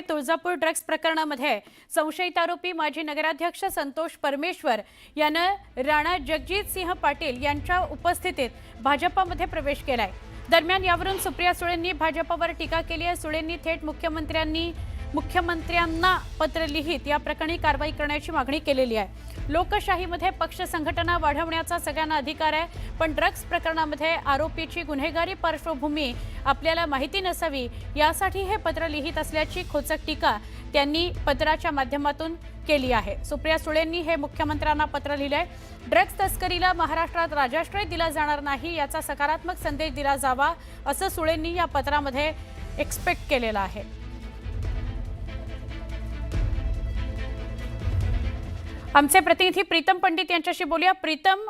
आहे तुळजापूर ड्रग्ज प्रकरणामध्ये संशयित आरोपी माजी नगराध्यक्ष संतोष परमेश्वर यानं राणा जगजित सिंह पाटील यांच्या उपस्थितीत भाजपामध्ये प्रवेश केलाय. दरम्यान यावरून सुप्रिया सुळेंनी भाजपावर टीका केली आहे. सुळेंनी थेट मुख्यमंत्र्यांनी मुख्यमंत्र्यांना पत्र लिहित या प्रकरणी कारवाई करण्याची मागणी केलेली आहे. लोकशाहीमध्ये पक्ष संघटना वाढवण्याचा सगळ्यांना अधिकार आहे पण ड्रग्ज प्रकरणामध्ये आरोपीची गुन्हेगारी पार्श्वभूमी आपल्याला माहिती नसावी यासाठी हे पत्र लिहित असल्याची खोचक टीका त्यांनी पत्राच्या माध्यमातून केली आहे. सुप्रिया सुळेंनी हे मुख्यमंत्र्यांना पत्र लिहिलंय ड्रग्ज तस्करीला महाराष्ट्रात राजाश्रय दिला जाणार नाही याचा सकारात्मक संदेश दिला जावा असं सुळेंनी या पत्रामध्ये एक्सपेक्ट केलेलं आहे. आमचे प्रतिनिधी प्रीतम पंडित यांच्याशी बोलूया. प्रीतम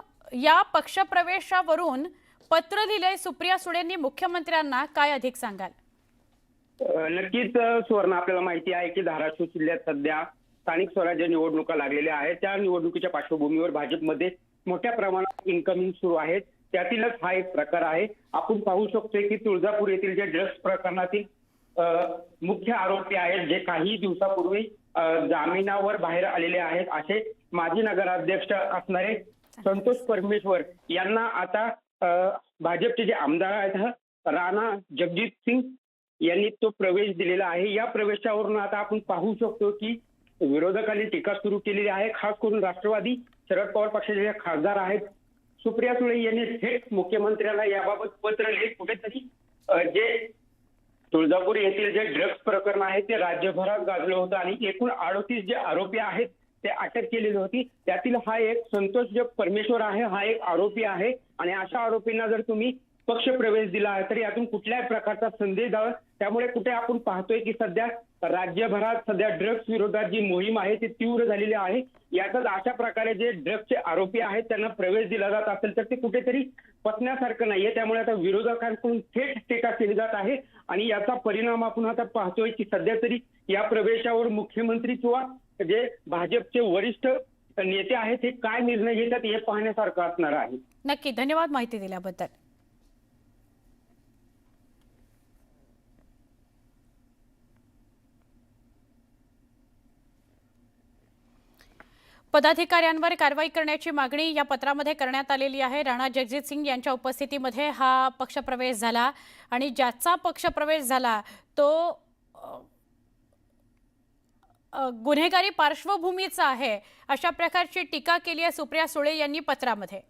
या पक्षप्रवेशावरून पत्र लिहिलंय सुप्रिया सुळेंनी मुख्यमंत्र्यांना काय अधिक सांगाल? नक्कीच सुवर्ण आपल्याला माहिती आहे की धाराशिव जिल्ह्यात सध्या स्थानिक स्वराज्य निवडणुका लागलेल्या आहेत. त्या निवडणुकीच्या पार्श्वभूमीवर भाजपमध्ये मोठ्या प्रमाणात इन्कमिंग सुरू आहेत. त्यातीलच हा एक प्रकार आहे. आपण पाहू शकतोय की तुळजापूर येथील जे ड्रग्ज प्रकरणातील मुख्य आरोपी आहेत जे काही दिवसापूर्वी जामिनावर बाहेर आलेले आहेत असे माजी नगराध्यक्ष असणारे संतोष परमेश्वर यांना आता भाजपचे जे आमदार आहेत राणा जगजित सिंग यांनी तो प्रवेश दिलेला आहे. या प्रवेशावरून आता आपण पाहू शकतो की विरोधकांनी टीका सुरू केलेली आहे. खास करून राष्ट्रवादी शरद पवार पक्षाचे जे खासदार आहेत सुप्रिया सुळे यांनी थेट मुख्यमंत्र्यांना याबाबत पत्र लिहित कुठेतरी जे तुळजापूर येथील जे ड्रग्ज प्रकरण आहे ते राज्यभरात गाजलं होतं आणि एकूण अडोतीस जे आरोपी आहेत ते अटक केलेली होती. त्यातील हा एक संतोष जे परमेश्वर आहे हा एक आरोपी आहे. आणि अशा आरोपींना जर तुम्ही पक्ष प्रवेश दिला आहे तर यातून कुठल्याही प्रकारचा संदेश द्यावा त्यामुळे कुठे आपण पाहतोय की सध्या राज्यभरात सध्या ड्रग्ज विरोधात जी मोहीम आहे ती तीव्र झालेली आहे. यातच अशा प्रकारे जे ड्रग्जचे आरोपी आहेत त्यांना प्रवेश दिला जात असेल तर ते कुठेतरी पटण्यासारखं नाहीये. त्यामुळे आता विरोधकांकडून थेट टीका केली जात आहे. आणि याचा परिणाम आपण आता पाहतोय की सध्या तरी या प्रवेशावर मुख्यमंत्री किंवा जे भाजपचे वरिष्ठ नेते आहेत हे काय निर्णय घेतात हे पाहण्यासारखं असणार आहे. नक्की धन्यवाद माहिती दिल्याबद्दल. पदाधिकाऱ्यांवर कारवाई करण्याची मागणी या पत्रामध्ये करण्यात आलेली आहे. राणा जगजित सिंग यांच्या उपस्थितीमध्ये हा पक्षप्रवेश झाला आणि ज्याचा पक्षप्रवेश झाला तो गुन्हेगारी पार्श्वभूमीचा आहे अशा प्रकारची टीका केली आहे सुप्रिया सुळे यांनी पत्रामध्ये.